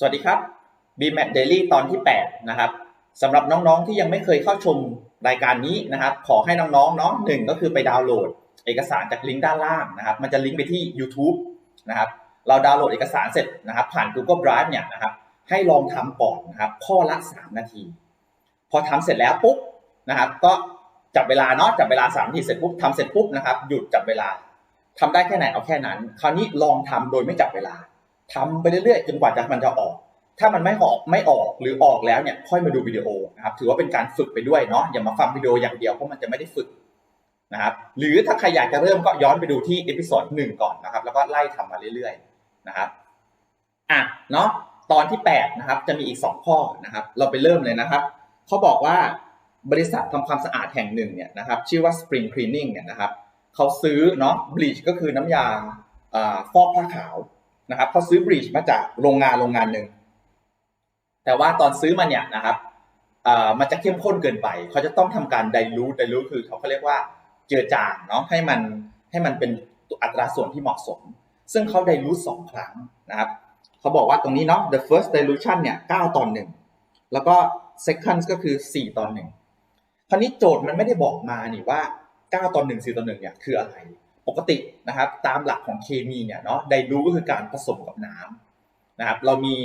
สวัสดีครับ BMAT Daily ตอนที่ 8 นะครับสำหรับน้องๆที่ยังไม่เคยเข้าชมรายการนี้นะครับ ขอให้น้องๆเนาะหนึ่งก็คือไปดาวน์โหลด เอกสารจากลิงก์ด้านล่างนะครับ มันจะลิงก์ไปที่ YouTube นะครับ เราดาวน์โหลดเอกสารเสร็จนะครับ ผ่าน Google Drive เนี่ยนะครับ ให้ลองทำก่อนนะครับ ข้อละ 3 นาที พอทำเสร็จแล้วปุ๊บนะครับ ก็จับเวลาเนาะจับเวลา3นาทีเสร็จปุ๊บทำเสร็จปุ๊บนะครับ หยุดจับเวลาทำได้แค่ไหนเอาแค่นั้น คราวนี้ลองทำโดยไม่จับเวลา ทำไปเรื่อยๆจนกว่าจะมันจะออก ถ้ามันไม่ออกไม่ออกหรือออกแล้วเนี่ยค่อยมาดูวิดีโอนะครับ ถือว่าเป็นการฝึกไปด้วยเนาะอย่ามาฟังวิดีโออย่างเดียวเพราะมันจะไม่ได้ฝึกนะครับ หรือถ้าใครอยากจะเริ่มก็ย้อนไปดูที่เอพิโซดหนึ่งก่อนนะครับ แล้วก็ไล่ทำมาเรื่อยๆนะครับอะเนาะตอนที่8นะครับจะมีอีก 2 ข้อนะครับ เราไปเริ่มเลยนะครับเขาบอกว่าบริษัททำความสะอาดแห่งหนึ่งเนี่ยนะครับ ชื่อว่า Spring Cleaning เนี่ยนะครับเขาซื้อเนาะ bleach ก็คือน้ำยาอ่าฟอกผ้าขาว นะครับเขาซื้อบลีชมาจากโรงงานโรงงานหนึ่งแต่ว่าตอนซื้อมาเนี่ยนะครับมันจะเข้มข้นเกินไป เขาจะต้องทำการไดรูทไดรูทคือเขาเขาเรียกว่าเจือจางเนาะให้มันให้มันเป็นอัตราส่วนที่เหมาะสม ซึ่งเขาไดรูทสองครั้งนะครับเขาบอกว่าตรงนี้เนาะ the first dilution เนี่ย9ตอนหนึ่งแล้วก็ second ก็คือ4ตอนหนึ่งคราวนี้โจทย์มันไม่ได้บอกมานี่ว่า9ตอนหนึ่ง4ตอนหนึ่งเนี่ยคืออะไร ปกตินะครับตามหลักของเคมีเนี่ยเนาะไดรูก็คือการผสมกับน้ำนะครับเรามี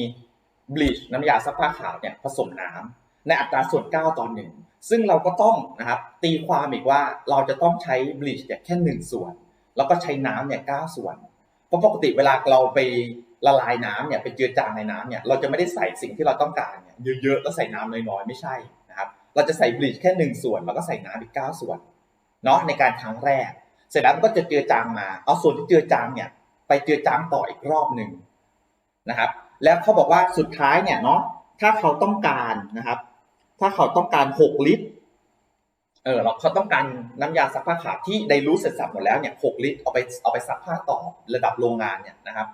บลีชน้ำยาซักผ้าขาวเนี่ยผสมน้ำในอัตราส่วน 9ต่อ1ซึ่งเราก็ต้องนะครับตีความอีกว่าเราจะต้องใช้บลีชเนี่ยแค่1ส่วน แล้วก็ใช้น้ำเนี่ย9ส่วนเพราะปกติเวลาเราไปละลายน้ำเนี่ยไปเจือจางในน้ำเนี่ยเราจะไม่ได้ใส่สิ่งที่เราต้องการเนี่ยเยอะๆแล้วใส่น้ำน้อยๆไม่ใช่นะครับเราจะใส่บลีชแค่1ส่วนแล้วก็ใส่น้ำอีก9ส่วนเนาะในการครั้งแรก เสร็จแล้วมันก็จะเจือจางมา เอาส่วนที่เจือจางเนี่ย ไปเจือจางต่ออีกรอบหนึ่งนะครับ แล้วเขาบอกว่าสุดท้ายเนี่ยเนาะถ้าเขาต้องการนะครับ ถ้าเขาต้องการ 6 ลิตรเออเราเขาต้องการน้ำยาซักผ้าขาวที่ได้รู้เสร็จสับหมดแล้วเนี่ย6ลิตรเอาไปเอาไปซักผ้าต่อระดับโรงงานเนี่ยนะครับ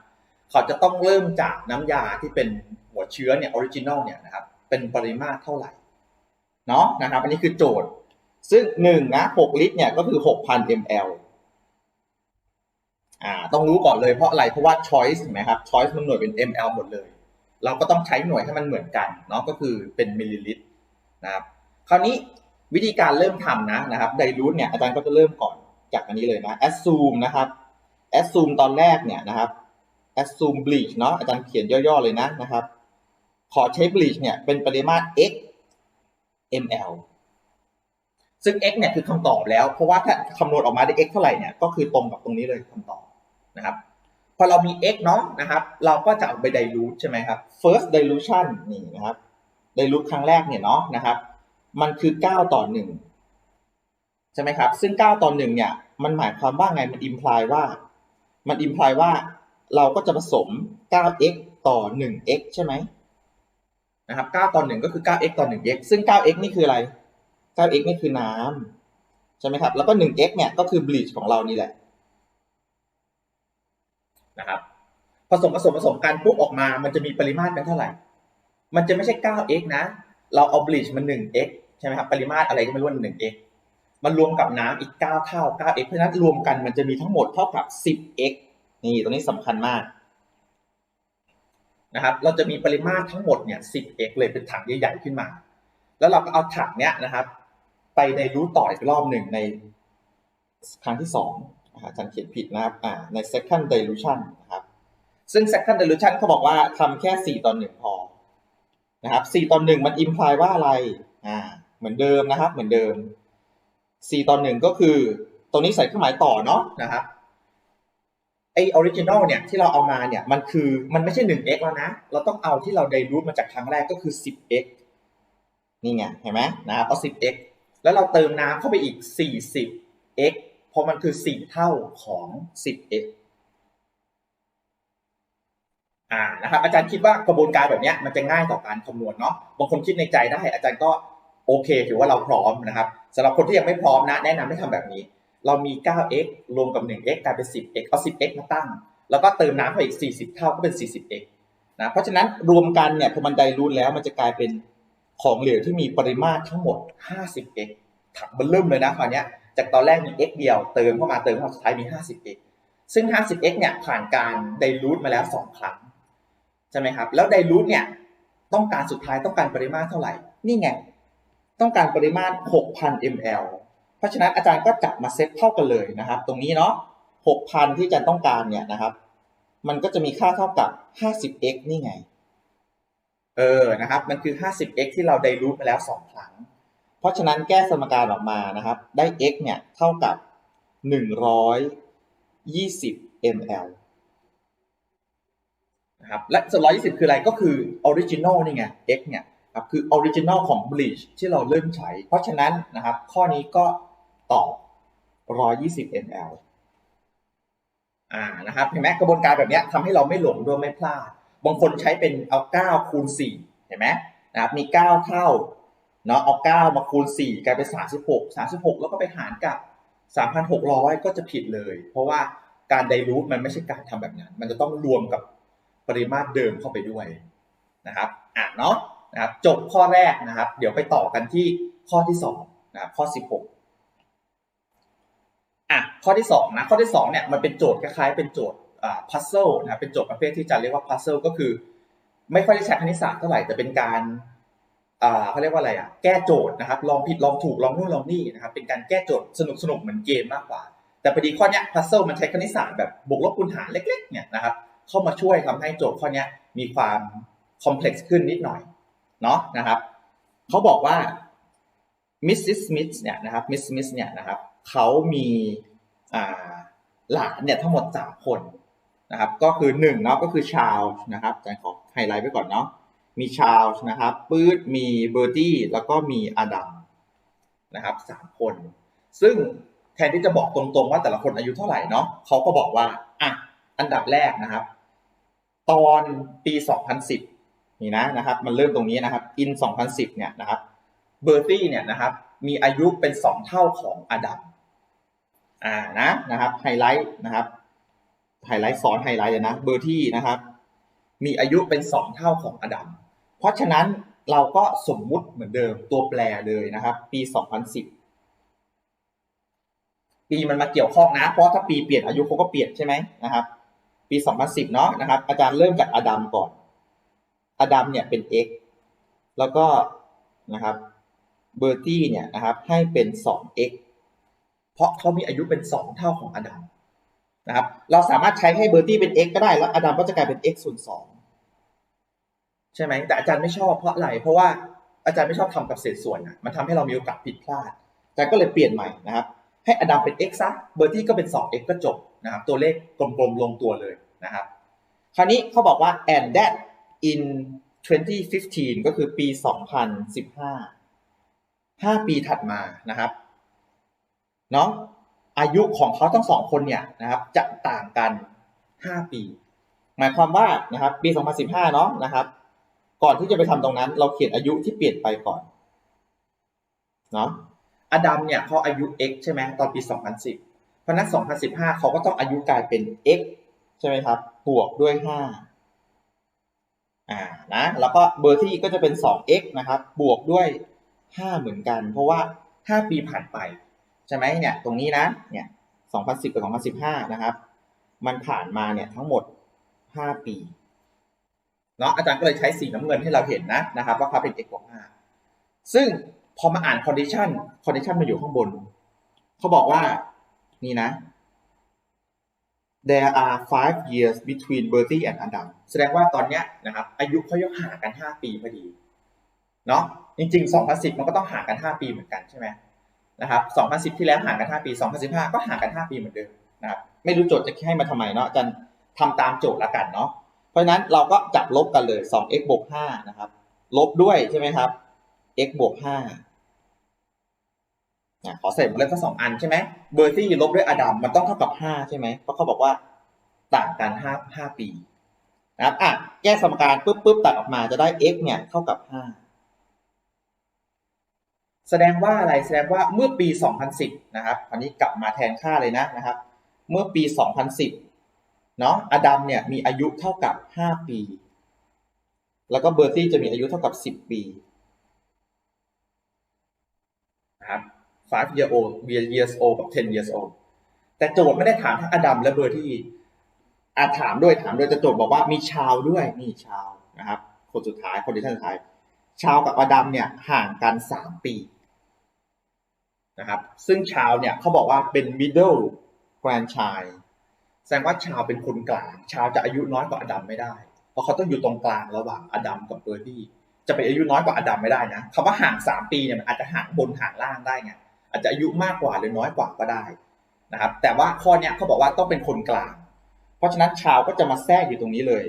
เขาจะต้องเริ่มจากน้ำยาที่เป็นหัวเชื้อเนี่ยออริจินอลเนี่ยนะครับ เป็นปริมาตรเท่าไหร่เนาะนะครับ อันนี้คือโจทย์ ซึ่งหนึ่งนะ6ลิตรเนี่ยก็คือ 6,000 ml อ่าต้องรู้ก่อนเลยเพราะอะไรเพราะว่า choice เห็นไหมครับ choice มันหน่วยเป็น ml หมดเลย เราก็ต้องใช้หน่วยให้มันเหมือนกันเนาะก็คือเป็นมิลลิลิตรนะครับคราวนี้วิธีการเริ่มทำนะนะครับไดรูทเนี่ยอาจารย์ก็จะเริ่มก่อนจากอันนี้เลยนะ assume นะครับ assume ตอนแรกเนี่ยนะครับ assume bleach เนาะอาจารย์เขียนย่อๆเลยนะนะครับ ขอใช้ bleach เนี่ยเป็นปริมาตร x ml ซึ่ง x เนี่ยคือคำตอบแล้ว เพราะว่าถ้าคำนวณออกมาได้ x เท่าไหร่เนี่ยก็คือตรงกับตรงนี้เลยคำตอบ นะครับพอเรามี x เนาะนะครับ เราก็จะเอาไป dilute ใช่ไหมครับ first dilution นี่นะครับ dilute ครั้งแรกเนี่ยเนาะนะครับ มันคือ 9 ต่อ 1 ใช่ไหมครับ ซึ่ง 9 ต่อ 1 เนี่ย มันหมายความว่าไง มัน imply ว่า มัน imply ว่าเราก็จะผสม 9x ต่อ 1x ใช่ไหมนะครับ 9 ต่อ 1 ก็คือ 9x ต่อ 1x ซึ่ง 9x นี่คืออะไร 9x นี่คือน้ำใช่ไหมครับ แล้วก็ 1x เนี่ย ก็คือ bleach ของเรานี่แหละ นะครับผสมผสมผสมกันปุ๊บออกมา มันจะมีปริมาตรเป็นเท่าไหร่ มันจะไม่ใช่ 9x นะ เราเอา bleach มา 1x ใช่ไหมครับปริมาตรอะไรก็ไม่รู้ 1x มันรวมกับน้ำอีก 9 เท่า 9x เพราะนั้นรวมกันมันจะมีทั้งหมดเท่ากับ 10x นี่ตรงนี้สำคัญมากนะครับ เราจะมีปริมาตรทั้งหมดเนี่ย 10x เลยเป็นถังใหญ่ๆขึ้นมา แล้วเราก็เอาถังเนี้ยนะครับ ไปในรูทต่ออีกรอบหนึ่งในครั้งที่สอง อาจารย์เขียนผิดนะครับอ่าใน second dilution นะครับ ซึ่ง second dilution เขาบอกว่าทำแค่ 4 ต่อ 1 พอ นะครับ 4 ต่อ 1 มัน imply ว่าอะไร อ่า เหมือนเดิมนะครับ เหมือนเดิม 4 ต่อ 1 ก็คือ ตรงนี้ใส่เครื่องหมายต่อเนาะ นะครับ ไอออริจินอลเนี่ยที่เราเอามาเนี่ย มันคือ มันไม่ใช่ 1x แล้วนะ เราต้องเอาที่เรา dilute มาจากครั้งแรกก็คือ 10x นี่ไง เห็นไหมนะครับเอา 10x แล้วเราเติมน้ำเข้าไปอีก 40x เพ ราะมันคือ4เท่าของ 10x อ่านะครับอาจารย์คิดว่ากระบวนการแบบเนี้ยมันจะง่ายต่อการคำนวณเนาะบางคนคิดในใจได้ อาจารย์ก็โอเคถือว่าเราพร้อมนะครับสำหรับคนที่ยังไม่พร้อมนะ แนะนำให้ทำแบบนี้ เรามี 9x รวมกับ 1x กลายเป็น 10x เอา 10x มาตั้ง แล้วก็เติมน้ำเข้าไปอีก 40 เท่าก็เป็น 40x นะเพราะฉะนั้นรวมกันเนี่ยพอมันไดรูทแล้วมันจะกลายเป็นของเหลวที่มีปริมาตรทั้งหมด 50x ถังมันเริ่มเลยนะคราวนี้จากตอนแรกมี x เดียวเติมเข้ามาเติมเข้ามาสุดท้ายมี 50x ซึ่ง 50x เนี่ยผ่านการไดรูทมาแล้ว 2 ครั้งใช่ไหมครับ แล้วไดรูทเนี่ยต้องการสุดท้ายต้องการปริมาตรเท่าไหร่ นี่ไง ต้องการปริมาตร 6,000 ml เพราะฉะนั้นอาจารย์ก็จับมาเซตเท่ากันเลยนะครับ ตรงนี้เนาะ 6,000 ที่อาจารย์ต้องการเนี่ยนะครับ มันก็จะมีค่าเท่ากับ 50x นี่ไง เออ นะครับ มันคือ 50x ที่เราไดรูทมาแล้ว 2 ครั้ง ราะฉะนั้นแก้สมการออกมานะครับ ได้ x เนี่ยเท่ากับ 120 ml นะครับ และส่วน120 คืออะไรก็คือ original นี่ไง x เนี่ยครับคือ original ของ bleach ที่เราเริ่มใช้ เพราะฉะนั้นนะครับ ข้อนี้ก็ตอบ 120 ml อ่านะครับเห็นไหมกระบวนการแบบนี้ทำให้เราไม่หลงด้วยไม่พลาด บางคนใช้เป็นเอา 9 คูณ 4 เห็นไหมนะครับมี 9 เท่า เนาะเอา 9 มาคูณ 4 กลายเป็น 36 36 แล้วก็ไปหารกับ 3,600 ก็จะผิดเลย เพราะว่าการไดรูทมันไม่ใช่การทำแบบนั้น มันจะต้องรวมกับปริมาตรเดิมเข้าไปด้วยนะครับอะเนาะนะครับจบข้อแรกนะครับ เดี๋ยวไปต่อกันที่ข้อที่2นะครับข้อ 16อะข้อที่2นะข้อที่2เนี่ยมันเป็นโจทย์คล้ายๆเป็นโจทย์อ่า puzzle นะครับเป็นโจทย์ประเภทที่จะเรียกว่า puzzle ก็คือ ไม่ค่อยได้ใช้คณิตศาสตร์เท่าไหร่แต่เป็นการ เขาเรียกว่าอะไรอะแก้โจทย์นะครับลองผิดลองถูกลองนู่นลองนี่นะครับเป็นการแก้โจทย์สนุกสนุกๆเหมือนเกมมากกว่า แต่พอดีข้อเนี้ย puzzle มันใช้คณิตศาสตร์แบบบวกลบคูณหารเล็กๆเนี่ยนะครับเข้ามาช่วยทำให้โจทย์ข้อเนี้ยมีความ complex ขึ้นนิดหน่อยเนาะนะครับเขาบอกว่า Mrs. Smith เนี่ยนะครับ Miss Smith เนี่ยนะครับเขามีอ่าหลานเนี่ยทั้งหมดสามคนนะครับก็คือหนึ่งเนาะก็คือชาลนะครับอาจารย์ขอไฮไลท์ไว้ก่อนเนาะ มีชาลนะครับปื๊ดมีเบอร์ตี้แล้วก็มีอาดัมนะครับสามคน ซึ่งแทนที่จะบอกตรงๆว่าแต่ละคนอายุเท่าไหร่เนาะเขาก็บอกว่าอะอันดับแรกนะครับ ตอนปี 2010 นี่นะนะครับ มันเริ่มตรงนี้นะครับ in 2010 เนี่ยนะครับเบอร์ตี้เนี่ยนะครับ มีอายุเป็นสองเท่าของอดัมอ่านะนะครับไฮไลท์นะครับไฮไลท์ซ้อนไฮไลท์เลยนะเบอร์ที่นะครับ มีอายุเป็นสองเท่าของอดัม เพราะฉะนั้นเราก็สมมุติเหมือนเดิมตัวแปรเลยนะครับ ปี 2010 ปีมันมาเกี่ยวข้องนะ เพราะถ้าปีเปลี่ยนอายุเขาก็เปลี่ยนใช่ไหมนะครับ ปี 2010 เนาะนะครับ อาจารย์เริ่มจากอดัมก่อน อดัมเนี่ยเป็น x แล้วก็นะครับเบอร์ตี้เนี่ยนะครับให้เป็น 2x เพราะเขามีอายุเป็น 2 เท่าของอดัมนะครับ เราสามารถใช้ให้เบอร์ตี้เป็น x ก็ได้ แล้วอดัมก็จะกลายเป็น x ส่วน2 ใช่ไหมแต่อาจารย์ไม่ชอบเพราะอะไรเพราะว่าอาจารย์ไม่ชอบทำกับเศษส่วนนะมันทำให้เรามีโอกาสผิดพลาดอาจารย์ก็เลยเปลี่ยนใหม่นะครับ ให้อดัมเป็น x ซะเบอร์ตี้ก็เป็น 2x ก็จบนะครับ ตัวเลขกลมๆลงตัวเลยนะครับ คราวนี้เขาบอกว่า and that in 2015 ก็คือปี 2015 5 ปีถัดมานะครับเนาะอายุของเขาทั้งสองคนเนี่ยนะครับ จะต่างกัน 5 ปี หมายความว่านะครับ ปี 2015 เนาะนะครับ ก่อนที่จะไปทำตรงนั้น เราเขียนอายุที่เปลี่ยนไปก่อนเนาะอดัมเนี่ยเขาอายุ x ใช่ไหมตอนปี 2010 เพราะนั้น2015 เขาก็ต้องอายุกลายเป็น x ใช่ไหมครับบวกด้วย 5 อ่านะแล้วก็เบอร์ที่ก็จะเป็น 2x นะครับ บวกด้วย 5 เหมือนกัน เพราะว่า 5 ปีผ่านไปใช่ไหมเนี่ยตรงนี้นะเนี่ย2010 กับ 2015 นะครับ มันผ่านมาเนี่ยทั้งหมด 5 ปี เนาะอาจารย์ก็เลยใช้สีน้ำเงินให้เราเห็นนะนะครับว่าเขาเป็น x บวก5ซึ่งพอมาอ่าน condition condition มันอยู่ข้างบน เขาบอกว่านี่นะ there are five years between Bertie and Adam แสดงว่าตอนเนี้ยนะครับ อายุเขายกห่างกัน 5 ปีพอดีเนาะจริงๆ 2010 มันก็ต้องห่างกัน 5 ปีเหมือนกันใช่ไหมนะครับ 2010 ที่แล้วห่างกัน 5 ปี 2015 ก็ห่างกัน 5 ปีเหมือนเดิมนะครับ ไม่รู้โจทย์จะให้มาทำไมเนาะอาจารย์ทำตามโจทย์ละกันเนาะ ราะนั้นเราก็จับลบกันเลย 2x บวก5นะครับ ลบด้วยใช่ไหมครับ x บวก5ขอใส่มาเลยทั้งสองอันใช่ไหม เบอร์ที่ลบด้วยอดัมมันต้องเท่ากับ 5 ใช่ไหม เพราะเขาบอกว่าต่างกัน5 5ปีนะครับอะแก้สมการปุ๊บปุ๊บตัดออกมาจะได้ x เนี่ยเท่ากับ 5 แสดงว่าอะไร แสดงว่าเมื่อปี 2010 นะครับ อันนี้กลับมาแทนค่าเลยนะนะครับ เมื่อปี 2010 เนาะอดัมเนี่ยมีอายุเท่ากับ 5 ปี แล้วก็เบอร์ตี้จะมีอายุเท่ากับ 10 ปีนะครับ5 year old years old กับ10 years old แต่โจทย์ไม่ได้ถามทั้งอดัมและเบอร์ที่อาถามด้วยถามด้วยจะโจทย์บอกว่ามีชาวด้วยนี่ชาวนะครับ คนสุดท้ายคนที่ท่านสุดท้าย ชาวกับอดัมเนี่ยห่างกันสามปีนะครับ ซึ่งชาวเนี่ยเขาบอกว่าเป็น middle grandchild แสดงว่าชาวเป็นคนกลาง ชาวจะอายุน้อยกว่าอดัมไม่ได้ เพราะเขาต้องอยู่ตรงกลางระหว่างอดัมกับเบอร์ดี้ จะไปอายุน้อยกว่าอดัมไม่ได้นะคำว่าห่างสามปีเนี่ยมันอาจจะห่างบนห่างล่างได้ไง อาจจะอายุมากกว่าหรือน้อยกว่าก็ได้นะครับ แต่ว่าข้อเนี้ยเขาบอกว่าต้องเป็นคนกลาง เพราะฉะนั้นชาวก็จะมาแทรกอยู่ตรงนี้เลย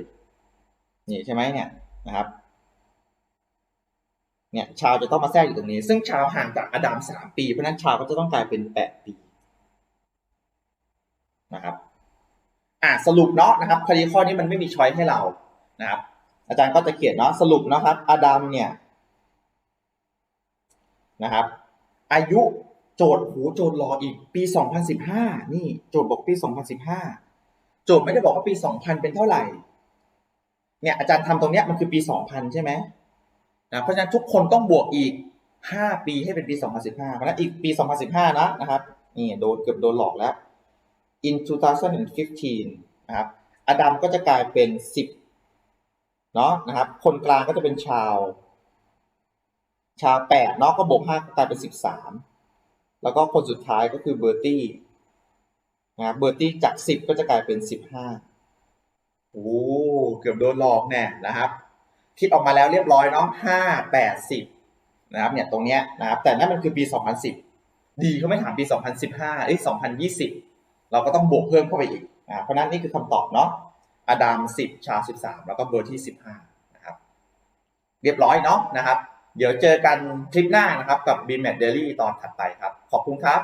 นี่ใช่ไหมเนี่ยนะครับ เนี่ยชาวจะต้องมาแทรกอยู่ตรงนี้ ซึ่งชาวห่างจากอดัมสามปี เพราะฉะนั้นชาวก็จะต้องกลายเป็นแปดปีนะครับ อ่าสรุปเนาะนะครับพอดีข้อนี้มันไม่มีช้อยให้เรานะครับ อาจารย์ก็จะเขียนเนาะสรุปนะครับ อดัมเนี่ยนะครับ อายุโจทย์หูโจทย์รออีกปี 2015 นี่โจทย์บอกปี 2015 โจทย์ไม่ได้บอกว่าปี 2000 เป็นเท่าไหร่ เนี่ยอาจารย์ทำตรงเนี้ยมันคือปี 2000 ใช่ไหมนะเพราะฉะนั้นทุกคนต้องบวกอีก 5 ปีให้เป็นปี 2015 เพราะฉะนั้นอีกปี 2015 นะนะครับ นี่โดนเกือบโดนหลอกแล้ว in 2015 นะครับ อดัมก็จะกลายเป็น 10 เนาะนะครับ คนกลางก็จะเป็นชาว ชาว8เนาะก็บวก5ก็กลายเป็น 13 แล้วก็คนสุดท้ายก็คือเบอร์ตี้นะครับเบอร์ตี้จาก 10 ก็จะกลายเป็น 15 โอ้เกือบโดนหลอกแน่นะครับ คิดออกมาแล้วเรียบร้อยเนาะ5 8 10 นะครับ เนี่ยตรงเนี้ยนะครับ แต่นั่นมันคือปี 2010 ดีเขาไม่ถามปี 2015เอ้ย2020 เราก็ต้องบวกเพิ่มเข้าไปอีกอ่าเพราะนั้นนี่คือคำตอบเนาะอดัมสิบชาสิบสามแล้วก็เบอร์ที่สิบห้านะครับ เรียบร้อยเนาะนะครับ เดี๋ยวเจอกันคลิปหน้านะครับกับ b m a t Daily ตอนถัดไปครับ ขอบคุณครับ